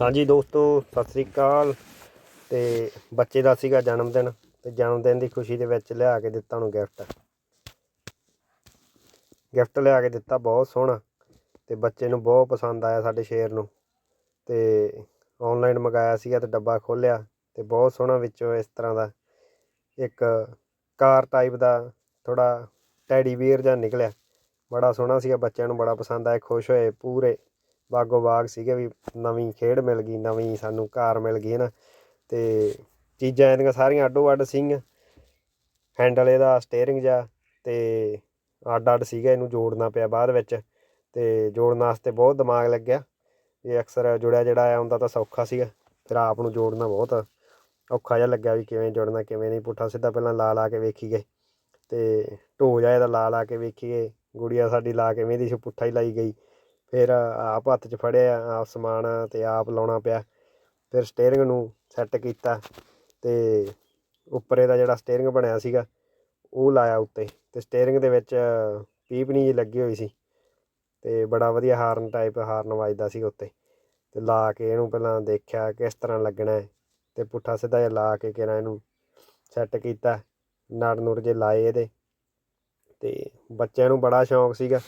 ਹਾਂਜੀ ਦੋਸਤੋ, ਸਤਿ ਸ੍ਰੀ ਅਕਾਲ। ਤੇ ਬੱਚੇ ਦਾ ਸੀਗਾ ਜਨਮ ਦਿਨ ਤੇ ਜਨਮ ਦਿਨ ਦੀ ਖੁਸ਼ੀ ਦੇ ਵਿੱਚ ਲਿਆ ਕੇ ਦਿੱਤਾ ਉਹਨੂੰ ਗਿਫਟ। ਗਿਫਟ ਲਿਆ ਕੇ ਦਿੱਤਾ, ਬਹੁਤ ਸੋਹਣਾ। ਤੇ ਬੱਚੇ ਨੂੰ ਬਹੁਤ ਪਸੰਦ ਆਇਆ ਸਾਡੇ ਸ਼ੇਰ ਨੂੰ। ਤੇ ਆਨਲਾਈਨ ਮੰਗਾਇਆ ਸੀਗਾ ਤੇ ਡੱਬਾ ਖੋਲ੍ਹਿਆ, ਤੇ ਬਹੁਤ ਸੋਹਣਾ ਵਿੱਚੋਂ ਇਸ ਤਰ੍ਹਾਂ ਦਾ ਇੱਕ ਕਾਰ ਟਾਈਪ ਦਾ ਥੋੜਾ ਟੈਡੀ ਬੀਅਰ ਜਾਂ ਨਿਕਲਿਆ। ਬੜਾ ਸੋਹਣਾ ਸੀਗਾ, ਬੱਚਿਆਂ ਨੂੰ ਬੜਾ ਪਸੰਦ ਆਇਆ, ਖੁਸ਼ ਹੋਏ ਪੂਰੇ। ਬਾਗੋ ਬਾਗ ਸੀਗੇ ਵੀ ਨਵੀਂ ਖੇਡ ਮਿਲ ਗਈ, ਨਵੀਂ ਸਾਨੂੰ ਕਾਰ ਮਿਲ ਗਈ ਹੈ ਨਾ ਤੇ ਚੀਜ਼ਾਂ ਇਹਦੀਆਂ ਸਾਰੀਆਂ ਅੱਡੋ ਅੱਡ ਸੀਗੀਆਂ। ਹੈਂਡਲ ਇਹਦਾ ਸਟੀਅਰਿੰਗ ਜਾ ਤੇ ਅੱਡ ਅੱਡ ਸੀਗਾ ਇਹਨੂੰ ਜੋੜਨਾ ਪਿਆ ਬਾਅਦ ਵਿੱਚ ਤੇ ਜੋੜਨ ਵਾਸਤੇ ਬਹੁਤ ਦਿਮਾਗ ਲੱਗਿਆ। ਇਹ ਅਕਸਰ ਜੁੜਿਆ ਜਿਹੜਾ ਆ ਹੁੰਦਾ ਤਾਂ ਸੌਖਾ ਸੀਗਾ, ਫਿਰ ਆਪ ਨੂੰ ਜੋੜਨਾ ਬਹੁਤ ਔਖਾ ਜਿਹਾ ਲੱਗਿਆ ਵੀ ਕਿਵੇਂ ਜੁੜਨਾ, ਕਿਵੇਂ ਨਹੀਂ। ਪੁੱਠਾ ਸਿੱਧਾ ਪਹਿਲਾਂ ਲਾ ਲਾ ਕੇ ਵੇਖੀ ਗਏ ਤੇ ਢੋ ਜਾ ਇਹਦਾ ਲਾ ਲਾ ਕੇ ਵੇਖੀ ਗਏ। ਗੁੜੀਆ ਸਾਡੀ ਲਾ ਕੇ ਵੇਂਦੀ ਸੀ ਪੁੱਠਾ ਹੀ ਲਾਈ ਗਈ। ਫਿਰ ਆਪ ਹੱਥ 'ਚ ਫੜਿਆ, ਆਪ ਸਮਾਨ ਅਤੇ ਆਪ ਲਾਉਣਾ ਪਿਆ। ਫਿਰ ਸਟੇਅਰਿੰਗ ਨੂੰ ਸੈੱਟ ਕੀਤਾ ਅਤੇ ਉੱਪਰ ਇਹਦਾ ਜਿਹੜਾ ਸਟੇਅਰਿੰਗ ਬਣਿਆ ਸੀਗਾ, ਉਹ ਲਾਇਆ ਉੱਤੇ। ਅਤੇ ਸਟੇਅਰਿੰਗ ਦੇ ਵਿੱਚ ਪੀਪਣੀ ਜਿਹੀ ਲੱਗੀ ਹੋਈ ਸੀ ਅਤੇ ਬੜਾ ਵਧੀਆ ਹਾਰਨ ਟਾਈਪ ਹਾਰਨ ਵੱਜਦਾ ਸੀ ਉੱਤੇ। ਅਤੇ ਲਾ ਕੇ ਇਹਨੂੰ ਪਹਿਲਾਂ ਦੇਖਿਆ ਕਿਸ ਤਰ੍ਹਾਂ ਲੱਗਣਾ ਹੈ ਤੇ ਪੁੱਠਾ ਸਿੱਧਾ ਜਿਹਾ ਲਾ ਕੇ ਕਿਹੜਾ ਇਹਨੂੰ ਸੈੱਟ ਕੀਤਾ। ਨੜ ਨੁੜ ਜੇ ਲਾਏ ਇਹਦੇ ਅਤੇ ਬੱਚਿਆਂ ਨੂੰ ਬੜਾ ਸ਼ੌਂਕ ਸੀਗਾ।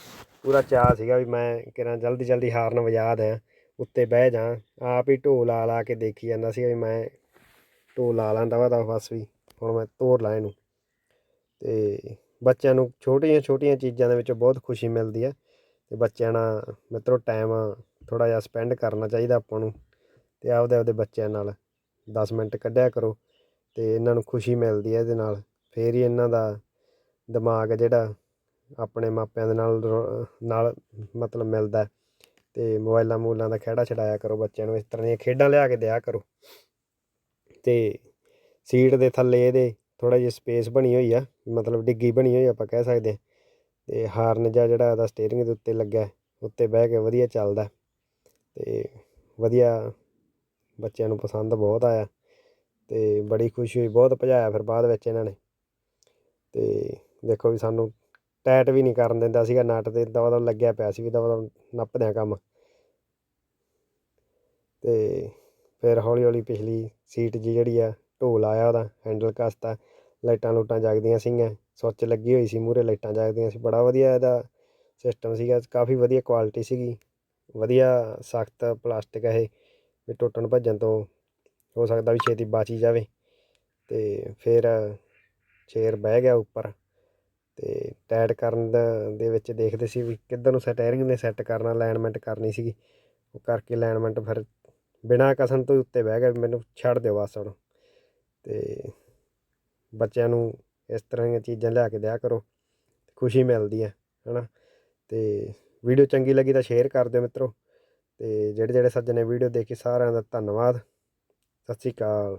ਪੂਰਾ ਚਾਅ ਸੀਗਾ ਵੀ ਮੈਂ ਕਿਹੜਾ ਜਲਦੀ ਜਲਦੀ ਹਾਰਨ ਵਜਾ ਦਿਆਂ, ਉੱਤੇ ਬਹਿ ਜਾ, ਆਪ ਹੀ ਢੋਲ ਲਾ ਲਾ ਕੇ ਦੇਖੀ ਜਾਂਦਾ ਸੀ ਵੀ ਮੈਂ ਢੋਲ ਲਾ ਲਾਂ ਵਾ ਤਾਂ ਬਸ ਵੀ, ਹੁਣ ਮੈਂ ਤੋੜ ਲਾਂ ਇਹਨੂੰ। ਤੇ ਬੱਚਿਆਂ ਨੂੰ ਛੋਟੀਆਂ ਛੋਟੀਆਂ ਚੀਜ਼ਾਂ ਦੇ ਵਿੱਚੋਂ ਬਹੁਤ ਖੁਸ਼ੀ ਮਿਲਦੀ ਹੈ ਤੇ ਬੱਚਿਆਂ ਨਾਲ ਮਿੱਤਰੋ ਟਾਈਮ ਥੋੜਾ ਜਿਹਾ ਸਪੈਂਡ ਕਰਨਾ ਚਾਹੀਦਾ ਆਪਾਂ ਨੂੰ, ਤੇ ਆਪਦੇ ਆਪਦੇ ਬੱਚਿਆਂ ਨਾਲ 10 ਮਿੰਟ ਕੱਢਿਆ ਕਰੋ, ਤੇ ਇਹਨਾਂ ਨੂੰ ਖੁਸ਼ੀ ਮਿਲਦੀ ਹੈ ਇਹਦੇ ਨਾਲ, ਫੇਰ ਹੀ ਇਹਨਾਂ ਦਾ ਦਿਮਾਗ ਜਿਹੜਾ ਆਪਣੇ ਮਾਪਿਆਂ ਦੇ ਨਾਲ ਰੋ- ਨਾਲ ਮਤਲਬ ਮਿਲਦਾ ਹੈ। ਤੇ ਮੋਬਾਈਲਾਂ ਮੂਲਾਂ ਦਾ ਖਹਿੜਾ ਛਡਾਇਆ ਕਰੋ ਬੱਚਿਆਂ ਨੂੰ, ਇਸ ਤਰ੍ਹਾਂ ਦੀਆਂ ਖੇਡਾਂ ਲਿਆ ਕੇ ਦਿਆ ਕਰੋ। ਤੇ ਸੀਟ ਦੇ ਥੱਲੇ ਇਹਦੇ ਥੋੜਾ ਜਿਹਾ ਸਪੇਸ ਬਣੀ ਹੋਈ ਆ, ਮਤਲਬ ਡਿੱਗੀ ਬਣੀ ਹੋਈ ਆਪਾਂ ਕਹਿ ਸਕਦੇ ਹਾਂ। ਤੇ ਹਾਰਨ ਜਾਂ ਜਿਹੜਾ ਇਹਦਾ ਸਟੀਅਰਿੰਗ ਦੇ ਉੱਤੇ ਲੱਗਿਆ, ਉੱਤੇ ਬਹਿ ਕੇ ਵਧੀਆ ਚੱਲਦਾ। ਹੈ ਤੇ ਵਧੀਆ ਬੱਚਿਆਂ ਨੂੰ ਪਸੰਦ ਬਹੁਤ ਆਇਆ ਤੇ ਬੜੀ ਖੁਸ਼ੀ ਹੋਈ, ਬਹੁਤ ਭਜਾਇਆ ਫਿਰ ਬਾਅਦ ਵਿੱਚ ਇਹਨਾਂ ਨੇ। ਤੇ ਦੇਖੋ ਵੀ ਸਾਨੂੰ ਟਾਈਟ ਵੀ ਨਹੀਂ ਕਰਨ ਦਿੰਦਾ ਸੀਗਾ, ਨਟ ਤੇ ਦਵਾ ਦਵਾ ਲੱਗਿਆ ਪਿਆ ਸੀ ਵੀ ਦਵਾ ਦਵਾ ਨੱਪ ਕੰਮ। ਤੇ ਫਿਰ ਹੌਲੀ ਹੌਲੀ ਪਿਛਲੀ ਸੀਟ ਜੀ ਜਿਹੜੀ ਆ, ਢੋਲ ਆਇਆ ਉਹਦਾ, ਹੈਂਡਲ ਕਸਤਾ, ਲਾਈਟਾਂ ਲੂਟਾਂ ਜਗਦੀਆਂ ਸੀਗੀਆਂ, ਸੁੱਚ ਲੱਗੀ ਹੋਈ ਸੀ, ਮੂਹਰੇ ਲਾਈਟਾਂ ਜਗਦੀਆਂ ਸੀ, ਬੜਾ ਵਧੀਆ ਇਹਦਾ ਸਿਸਟਮ ਸੀਗਾ, ਕਾਫੀ ਵਧੀਆ ਕੁਆਲਿਟੀ ਸੀਗੀ, ਵਧੀਆ ਸਖਤ ਪਲਾਸਟਿਕ ਇਹ, ਵੀ ਟੁੱਟਣ ਭੱਜਣ ਤੋਂ ਹੋ ਸਕਦਾ ਵੀ ਛੇਤੀ ਬਚ ਹੀ ਜਾਵੇ। ਤੇ ਫਿਰ ਚੇਅਰ ਬਹਿ ਗਿਆ ਉੱਪਰ। ਅਤੇ ਟਾਈਟ ਕਰਨ ਦਾ- ਦੇ ਵਿੱਚ ਦੇਖਦੇ ਸੀ ਵੀ ਕਿੱਧਰ ਨੂੰ ਸਟੀਅਰਿੰਗ ਨੇ ਸੈੱਟ ਕਰਨਾ ਅਲਾਈਨਮੈਂਟ ਕਰਨੀ ਸੀਗੀ। ਉਹ ਕਰਕੇ ਅਲਾਈਨਮੈਂਟ ਫਿਰ ਬਿਨਾਂ ਕਸਣ ਤੋਂ ਹੀ ਉੱਤੇ ਬਹਿ ਗਿਆ ਵੀ ਮੈਨੂੰ ਛੱਡ ਦਿਓ ਬਸ ਹੁਣ। ਤੇ ਬੱਚਿਆਂ ਨੂੰ ਇਸ ਤਰ੍ਹਾਂ ਦੀਆਂ ਚੀਜ਼ਾਂ ਲਿਆ ਕੇ ਦਿਆ ਕਰੋ, ਖੁਸ਼ੀ ਮਿਲਦੀ ਹੈ ਹਨਾ। ਤੇ ਵੀਡੀਓ ਚੰਗੀ ਲੱਗੀ ਤਾਂ ਸ਼ੇਅਰ ਕਰ ਦਿਓ ਮਿੱਤਰੋ। ਤੇ ਜਿਹੜੇ ਜਿਹੜੇ ਸੱਜਣੇ ਵੀਡੀਓ ਦੇਖੀ ਸਾਰਿਆਂ ਦਾ ਧੰਨਵਾਦ। ਸਤਿ ਸ਼੍ਰੀ ਅਕਾਲ।